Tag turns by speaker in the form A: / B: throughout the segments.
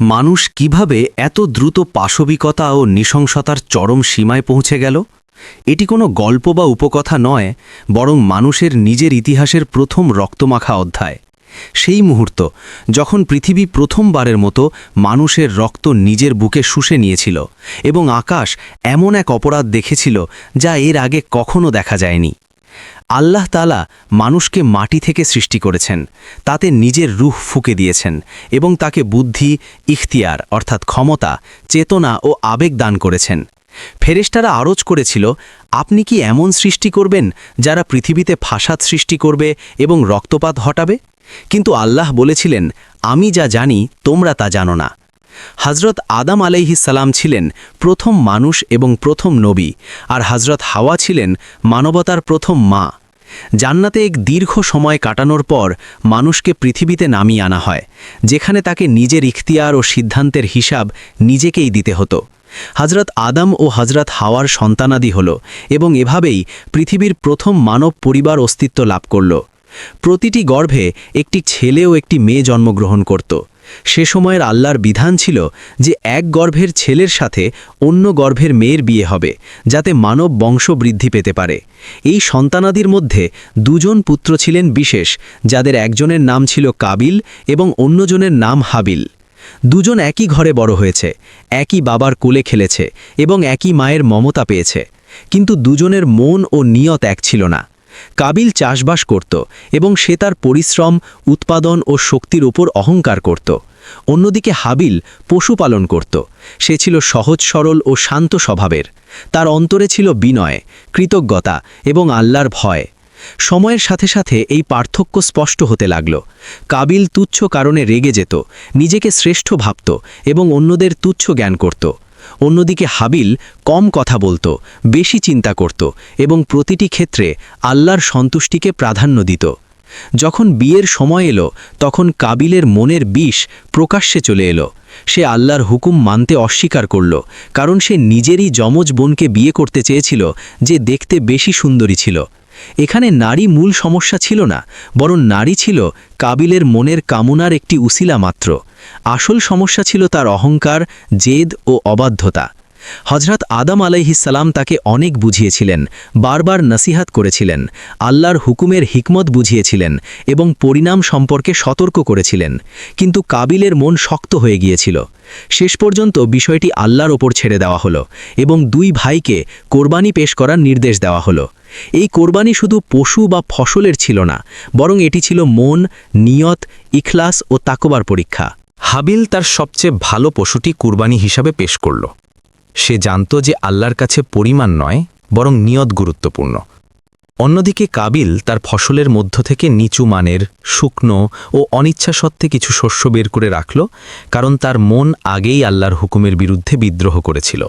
A: মানুষ কীভাবে এত দ্রুত পাশবিকতা ও নৃশংসতার চরম সীমায় পৌঁছে গেল? এটি কোনো গল্প বা উপকথা নয়, বরং মানুষের নিজের ইতিহাসের প্রথম রক্তমাখা অধ্যায়। সেই মুহূর্ত, যখন পৃথিবী প্রথমবারের মতো মানুষের রক্ত নিজের বুকে শুষে নিয়েছিল এবং আকাশ এমন এক অপরাধ দেখেছিল যা এর আগে কখনো দেখা যায়নি। আল্লাহ তালা মানুষকে মাটি থেকে সৃষ্টি করেছেন, তাতে নিজের রুহ ফুকে দিয়েছেন এবং তাকে বুদ্ধি, ইখতিয়ার অর্থাৎ ক্ষমতা, চেতনা ও আবেগ দান করেছেন। ফেরেশতারা আরজ করেছিল, আপনি কি এমন সৃষ্টি করবেন যারা পৃথিবীতে ফাসাদ সৃষ্টি করবে এবং রক্তপাত হটাবে কিন্তু আল্লাহ বলেছিলেন, আমি যা জানি, তোমরা তা জানো না। হজরত আদাম সালাম ছিলেন প্রথম মানুষ এবং প্রথম নবী, আর হজরত হাওয়া ছিলেন মানবতার প্রথম মা। জান্নাতে এক দীর্ঘ সময় কাটানোর পর মানুষকে পৃথিবীতে নামিয়ে আনা হয়, যেখানে তাকে নিজের ইখতিয়ার ও সিদ্ধান্তের হিসাব নিজেকেই দিতে হতো। হজরত আদম ও হজরত হাওয়ার সন্তানাদি হল এবং এভাবেই পৃথিবীর প্রথম মানব পরিবার অস্তিত্ব লাভ করল। প্রতিটি গর্ভে একটি ছেলে ও একটি মেয়ে জন্মগ্রহণ করত। সে সময়ের আল্লাহর বিধান ছিল যে এক গর্ভের ছেলের সাথে অন্য গর্ভের মেয়ের বিয়ে হবে, যাতে মানব বংশ বৃদ্ধি পেতে পারে। এই সন্তানাদির মধ্যে দুজন পুত্র ছিলেন বিশেষ, যাদের একজনের নাম ছিল কাবিল এবং অন্যজনের নাম হাবিল। দুজন একই ঘরে বড় হয়েছে, একই বাবার কোলে খেলেছে এবং একই মায়ের মমতা পেয়েছে। কিন্তু দুজনের মন ও নিয়ত এক ছিল না। কাবিল চাষবাস করত এবং সে তার পরিশ্রম, উৎপাদন ও শক্তির ওপর অহংকার করত। অন্যদিকে হাবিল পশুপালন করত। সে ছিল সহজ, সরল ও শান্ত স্বভাবের। তার অন্তরে ছিল বিনয়, কৃতজ্ঞতা এবং আল্লাহর ভয়। সময়ের সাথে সাথে এই পার্থক্য স্পষ্ট হতে লাগল। কাবিল তুচ্ছ কারণে রেগে যেত, নিজেকে শ্রেষ্ঠ ভাবত এবং অন্যদের তুচ্ছ জ্ঞান করত। অন্যদিকে হাবিল কম কথা বলত, বেশি চিন্তা করত এবং প্রতিটি ক্ষেত্রে আল্লাহর সন্তুষ্টিকে প্রাধান্য দিত। যখন বিয়ের সময় এলো, তখন কাবিলের মনের বিষ প্রকাশ্যে চলে এলো। সে আল্লাহর হুকুম মানতে অস্বীকার করল, কারণ সে নিজেরই যমজ বোনকে বিয়ে করতে চেয়েছিল, যে দেখতে বেশি সুন্দরী ছিল। এখানে নারী মূল সমস্যা ছিল না, বরং নারী ছিল কাবিলের মনের কামনার একটি উসিলা মাত্র। আসল সমস্যা ছিল তার অহংকার, জেদ ও অবাধ্যতা। হজরত আদম আলাইহিসাল্লাম তাকে অনেক বুঝিয়েছিলেন, বারবার নসিহাত করেছিলেন, আল্লাহর হুকুমের হিকমত বুঝিয়েছিলেন এবং পরিণাম সম্পর্কে সতর্ক করেছিলেন। কিন্তু কাবিলের মন শক্ত হয়ে গিয়েছিল। শেষ পর্যন্ত বিষয়টি আল্লাহর ওপর ছেড়ে দেওয়া হলো এবং দুই ভাইকে কোরবানি পেশ করার নির্দেশ দেওয়া হলো। এই কোরবানি শুধু পশু বা ফসলের ছিল না, বরং এটি ছিল মন, নিয়ত, ইখলাস ও তাকবার পরীক্ষা।
B: হাবিল তার সবচেয়ে ভালো পশুটি কুরবানি হিসাবে পেশ করল। সে জানত যে আল্লাহর কাছে পরিমাণ নয়, বরং নিয়ত গুরুত্বপূর্ণ। অন্যদিকে কাবিল তার ফসলের মধ্য থেকে নিচু মানের, শুকনো ও অনিচ্ছা সত্ত্বে কিছু শস্য বের করে রাখল, কারণ তার মন আগেই আল্লাহর হুকুমের বিরুদ্ধে বিদ্রোহ করেছিল।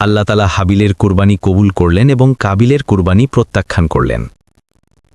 B: আল্লাহ তালা হাবিলের কোরবানি কবুল করলেন এবং কাবিলের কোরবানি প্রত্যাখ্যান করলেন।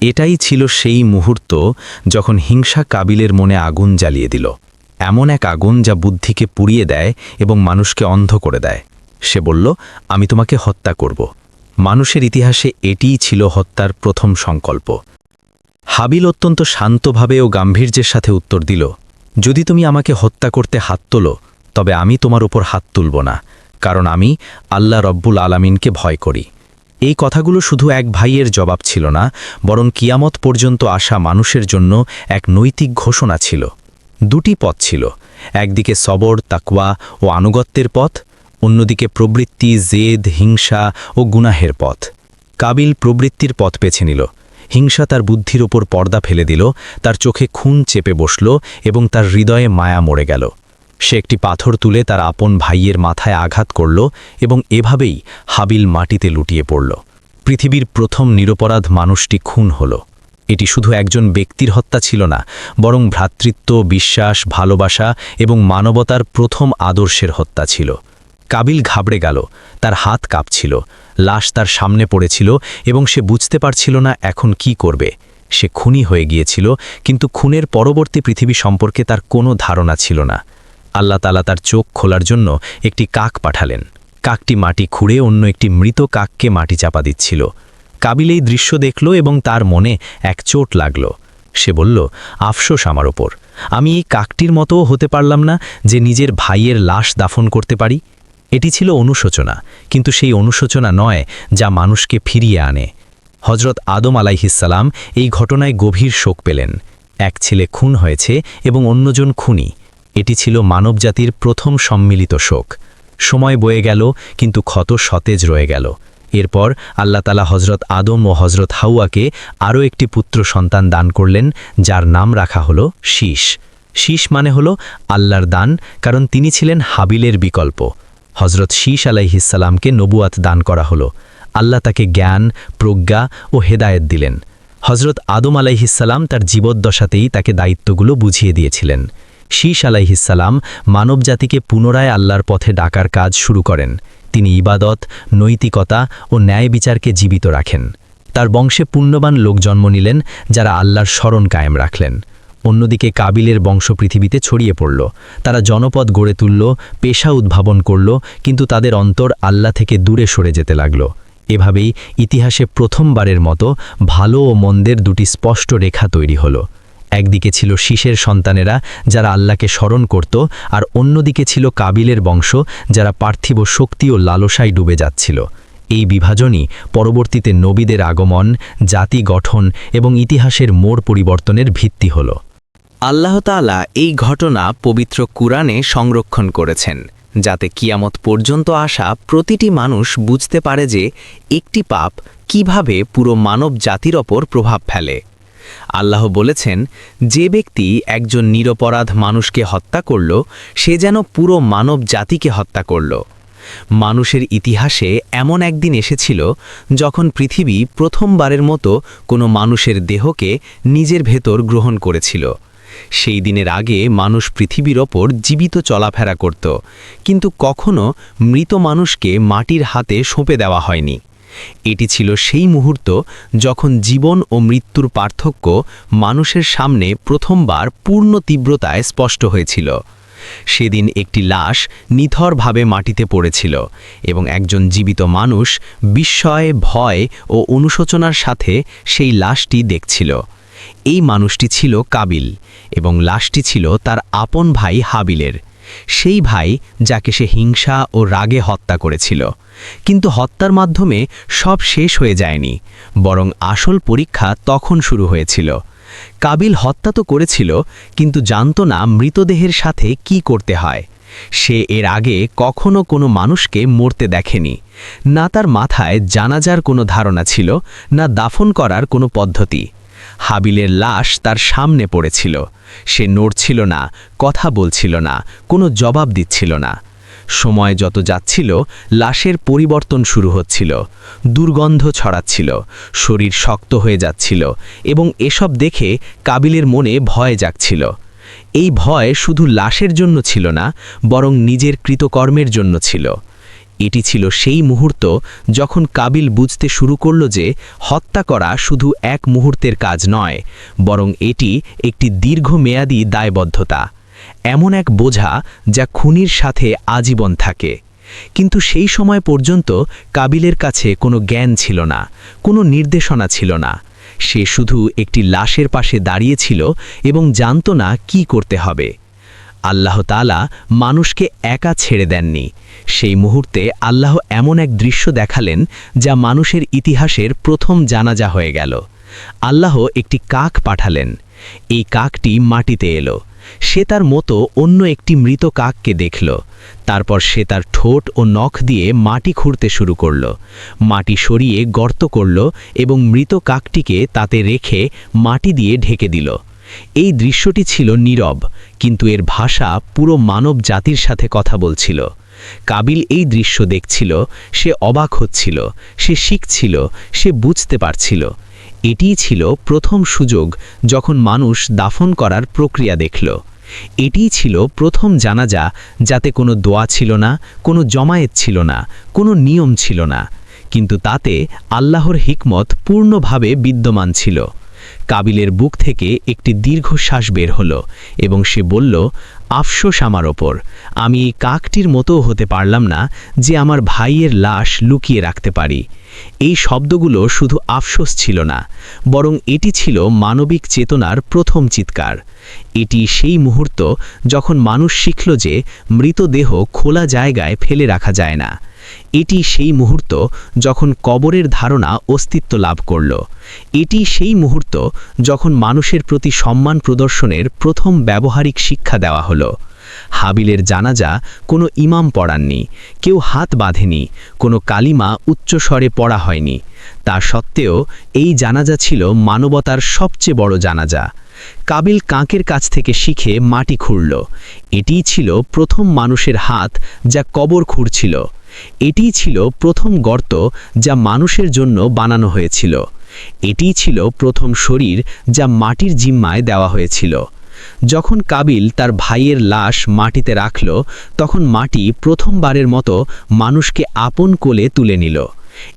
B: এটাই ছিল সেই মুহূর্ত যখন হিংসা কাবিলের মনে আগুন জ্বালিয়ে দিল। এমন এক আগুন যা বুদ্ধিকে পুড়িয়ে দেয় এবং মানুষকে অন্ধ করে দেয়। সে বলল, আমি তোমাকে হত্যা করব। মানুষের ইতিহাসে এটিই ছিল হত্যার প্রথম সংকল্প। হাবিল অত্যন্ত শান্তভাবে ও গাম্ভীর্যের সাথে উত্তর দিল, যদি তুমি আমাকে হত্যা করতে হাত তোলো, তবে আমি তোমার উপর হাত তুলব না। কারণ আমি আল্লাহ রব্বুল আলামিনকে ভয় করি। এই কথাগুলো শুধু এক ভাইয়ের জবাব ছিল না, বরং কিয়ামত পর্যন্ত আসা মানুষের জন্য এক নৈতিক ঘোষণা ছিল। দুটি পথ ছিল, একদিকে সবর, তাকওয়া ও আনুগত্যের পথ, অন্যদিকে প্রবৃত্তি, জেদ, হিংসা ও গুনাহের পথ। কাবিল প্রবৃত্তির পথ বেছে নিল। হিংসা তার বুদ্ধির ওপর পর্দা ফেলে দিল, তার চোখে খুন চেপে বসল এবং তার হৃদয়ে মায়া মরে গেল। সে একটি পাথর তুলে তার আপন ভাইয়ের মাথায় আঘাত করল এবং এভাবেই হাবিল মাটিতে লুটিয়ে পড়ল। পৃথিবীর প্রথম নিরপরাধ মানুষটি খুন হল। এটি শুধু একজন ব্যক্তির হত্যা ছিল না, বরং ভ্রাতৃত্ব, বিশ্বাস, ভালোবাসা এবং মানবতার প্রথম আদর্শের হত্যা ছিল। কাবিল ঘাবড়ে গেল, তার হাত কাঁপছিল, লাশ তার সামনে পড়েছিল এবং সে বুঝতে পারছিল না এখন কি করবে। সে খুনি হয়ে গিয়েছিল, কিন্তু খুনের পরবর্তী পৃথিবী সম্পর্কে তার কোনো ধারণা ছিল না। আল্লাহ তালা তার চোখ খোলার জন্য একটি কাক পাঠালেন। কাকটি মাটি খুঁড়ে অন্য একটি মৃত কাককে মাটি চাপা দিচ্ছিল। কাবিল এই দৃশ্য দেখল এবং তার মনে এক চোট লাগল। সে বলল, আফসোস আমার ওপর। আমি এই কাকটির মতোও হতে পারলাম না যে নিজের ভাইয়ের লাশ দাফন করতে পারি। এটি ছিল অনুশোচনা, কিন্তু সেই অনুশোচনা নয় যা মানুষকে ফিরিয়ে আনে। হজরত আদম আলাইহিসাল্লাম এই ঘটনায় গভীর শোক পেলেন। এক ছেলে খুন হয়েছে এবং অন্যজন খুনি। এটি ছিল মানবজাতির প্রথম সম্মিলিত শোক। সময় বয়ে গেল, কিন্তু ক্ষত সতেজ রয়ে গেল। এরপর আল্লাহ তালা হজরত আদম ও হজরত হাউয়াকে আরও একটি পুত্র সন্তান দান করলেন, যার নাম রাখা হল শীষ শীষ মানে হল আল্লাহর দান, কারণ তিনি ছিলেন হাবিলের বিকল্প। হজরত শীষ আলাইহিসাল্লামকে নবুয়াত দান করা হল। আল্লাহ তাকে জ্ঞান, প্রজ্ঞা ও হেদায়েত দিলেন। হজরত আদম আলাইহিসাল্লাম তার জীবদ্দশাতেই তাকে দায়িত্বগুলো বুঝিয়ে দিয়েছিলেন। শীষ আলাইহিসাল্লাম মানবজাতিকে পুনরায় আল্লাহর পথে ডাকার কাজ শুরু করেন। তিনি ইবাদত, নৈতিকতা ও ন্যায় বিচারকে জীবিত রাখেন। তার বংশে পুণ্যবান লোক জন্ম নিলেন, যারা আল্লাহর স্মরণ কায়েম রাখলেন। অন্যদিকে কাবিলের বংশ পৃথিবীতে ছড়িয়ে পড়ল। তারা জনপদ গড়ে তুলল, পেশা উদ্ভাবন করল, কিন্তু তাদের অন্তর আল্লাহ থেকে দূরে সরে যেতে লাগল। এভাবেই ইতিহাসে প্রথমবারের মতো ভালো ও মন্দের দুটি স্পষ্ট রেখা তৈরি হলো। একদিকে ছিল শীষের সন্তানেরা, যারা আল্লাহকে স্মরণ করত, আর অন্যদিকে ছিল কাবিলের বংশ, যারা পার্থিব শক্তি ও লালসায় ডুবে যাচ্ছিল। এই বিভাজনই পরবর্তীতে নবীদের আগমন, জাতি গঠন এবং ইতিহাসের মোড় পরিবর্তনের ভিত্তি হল।
A: আল্লাহ তাআলা এই ঘটনা পবিত্র কুরআনে সংরক্ষণ করেছেন, যাতে কিয়ামত পর্যন্ত আসা প্রতিটি মানুষ বুঝতে পারে যে একটি পাপ কীভাবে পুরো মানব জাতির ওপর প্রভাব ফেলে। আল্লাহ বলেছেন, যে ব্যক্তি একজন নিরপরাধ মানুষকে হত্যা করল, সে যেন পুরো মানব জাতিকে হত্যা করল। মানুষের ইতিহাসে এমন একদিন এসেছিল যখন পৃথিবী প্রথমবারের মতো কোনো মানুষের দেহকে নিজের ভেতর গ্রহণ করেছিল। সেই দিনের আগে মানুষ পৃথিবীর ওপর জীবিত চলাফেরা করত, কিন্তু কখনো মৃত মানুষকে মাটির হাতে সঁপে দেওয়া হয়নি। এটি ছিল সেই মুহূর্ত যখন জীবন ও মৃত্যুর পার্থক্য মানুষের সামনে প্রথমবার পূর্ণ তীব্রতায় স্পষ্ট হয়েছিল। সেদিন একটি লাশ নিথরভাবে মাটিতে পড়েছিল এবং একজন জীবিত মানুষ বিস্ময়, ভয় ও অনুশোচনার সাথে সেই লাশটি দেখছিল। এই মানুষটি ছিল কাবিল এবং লাশটি ছিল তার আপন ভাই হাবিলের। সেই ভাই যাকে সে হিংসা ও রাগে হত্যা করেছিল। কিন্তু হত্যার মাধ্যমে সব শেষ হয়ে যায়নি, বরং আসল পরীক্ষা তখন শুরু হয়েছিল। কাবিল হত্যা তো করেছিল, কিন্তু জানত না মৃতদেহের সাথে কি করতে হয়। সে এর আগে কখনো কোনো মানুষকে মরতে দেখেনি, না তার মাথায় জানাজার কোনো ধারণা ছিল, না দাফন করার কোনো পদ্ধতি। হাবিলের লাশ তার সামনে পড়েছিল। সে নড়ছিল না, কথা বলছিল না, কোনো জবাব দিচ্ছিল না। সময় যত যাচ্ছিল, লাশের পরিবর্তন শুরু হচ্ছিল। দুর্গন্ধ ছড়াচ্ছিল, শরীর শক্ত হয়ে যাচ্ছিল এবং এসব দেখে কাবিলের মনে ভয় জাগছিল। এই ভয় শুধু লাশের জন্য ছিল না, বরং নিজের কৃতকর্মের জন্য ছিল। এটি ছিল সেই মুহূর্ত যখন কাবিল বুঝতে শুরু করল যে হত্যা করা শুধু এক মুহূর্তের কাজ নয়, বরং এটি একটি দীর্ঘমেয়াদী দায়বদ্ধতা, এমন এক বোঝা যা খুনির সাথে আজীবন থাকে। কিন্তু সেই সময় পর্যন্ত কাবিলের কাছে কোনো জ্ঞান ছিল না, কোনো নির্দেশনা ছিল না। সে শুধু একটি লাশের পাশে দাঁড়িয়েছিল এবং জানত না কি করতে হবে। আল্লাহ তালা মানুষকে একা ছেড়ে দেননি। সেই মুহূর্তে আল্লাহ এমন এক দৃশ্য দেখালেন যা মানুষের ইতিহাসের প্রথম জানাজা হয়ে গেল। আল্লাহ একটি কাক পাঠালেন। এই কাকটি মাটিতে এলো। সে তার মতো অন্য একটি মৃত কাককে দেখল। তারপর সে তার ঠোঁট ও নখ দিয়ে মাটি খুঁড়তে শুরু করল। মাটি সরিয়ে গর্ত করল এবং মৃত কাকটিকে তাতে রেখে মাটি দিয়ে ঢেকে দিল। এই দৃশ্যটি ছিল নীরব, কিন্তু এর ভাষা পুরো মানব জাতির সাথে কথা বলছিল। কাবিল এই দৃশ্য দেখছিল, সে অবাক হচ্ছিল, সে শিখছিল, সে বুঝতে পারছিল। এটিই ছিল প্রথম সুযোগ যখন মানুষ দাফন করার প্রক্রিয়া দেখল। এটিই ছিল প্রথম জানাজা যাতে কোনো দোয়া ছিল না, কোনো জমায়েত ছিল না, কোনো নিয়ম ছিল না, কিন্তু তাতে আল্লাহর হিকমত পূর্ণভাবে বিদ্যমান ছিল। কাবিলের বুক থেকে একটি দীর্ঘশ্বাস বের হলো এবং সে বলল, আফসোস আমার ওপর। আমি কাকটির মতো হতে পারলাম না যে আমার ভাইয়ের লাশ লুকিয়ে রাখতে পারি।
B: এই শব্দগুলো শুধু আফসোস ছিল না, বরং এটি ছিল মানবিক চেতনার প্রথম চিৎকার। এটি সেই মুহূর্ত যখন মানুষ শিখল যে মৃতদেহ খোলা জায়গায় ফেলে রাখা যায় না। এটি সেই মুহূর্ত যখন কবরের ধারণা অস্তিত্ব লাভ করল। এটি সেই মুহূর্ত যখন মানুষের প্রতি সম্মান প্রদর্শনের প্রথম ব্যবহারিক শিক্ষা দেওয়া হলো। হাবিলের জানাজা কোনো ইমাম পড়াননি, কেউ হাত বাঁধেনি, কোনো কালিমা উচ্চস্বরে পড়া হয়নি। তা সত্ত্বেও এই জানাজা ছিল মানবতার সবচেয়ে বড় জানাজা। কাবিল কাঁকের কাছ থেকে শিখে মাটি খুঁড়ল। এটিই ছিল প্রথম মানুষের হাত যা কবর খুঁড়ছিল। এটিই ছিল প্রথম গর্ত যা মানুষের জন্য বানানো হয়েছিল। এটিই ছিল প্রথম শরীর যা মাটির জিম্মায় দেওয়া হয়েছিল। যখন কাবিল তার ভাইয়ের লাশ মাটিতে রাখল, তখন মাটি প্রথমবারের মতো মানুষকে আপন কোলে তুলে নিল।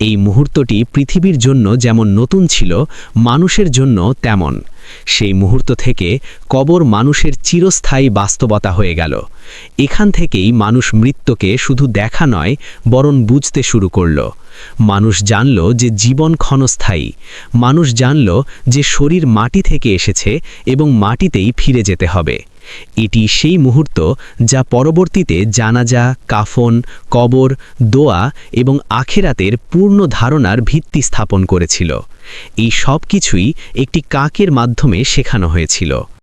B: এই মুহূর্তটি পৃথিবীর জন্য যেমন নতুন ছিল, মানুষের জন্য তেমন। সেই মুহূর্ত থেকে কবর মানুষের চিরস্থায়ী বাস্তবতা হয়ে গেল। এখান থেকেই মানুষ মৃত্যুকে শুধু দেখা নয়, বরং বুঝতে শুরু করল। মানুষ জানল যে জীবন ক্ষণস্থায়ী। মানুষ জানল যে শরীর মাটি থেকে এসেছে এবং মাটিতেই ফিরে যেতে হবে। এটি সেই মুহূর্ত যা পরবর্তীতে জানাজা, কাফন, কবর, দোয়া এবং আখেরাতের পূর্ণ ধারণার ভিত্তি স্থাপন করেছিল। এই সব কিছুই একটি কাকের মাধ্যমে শেখানো হয়েছিল।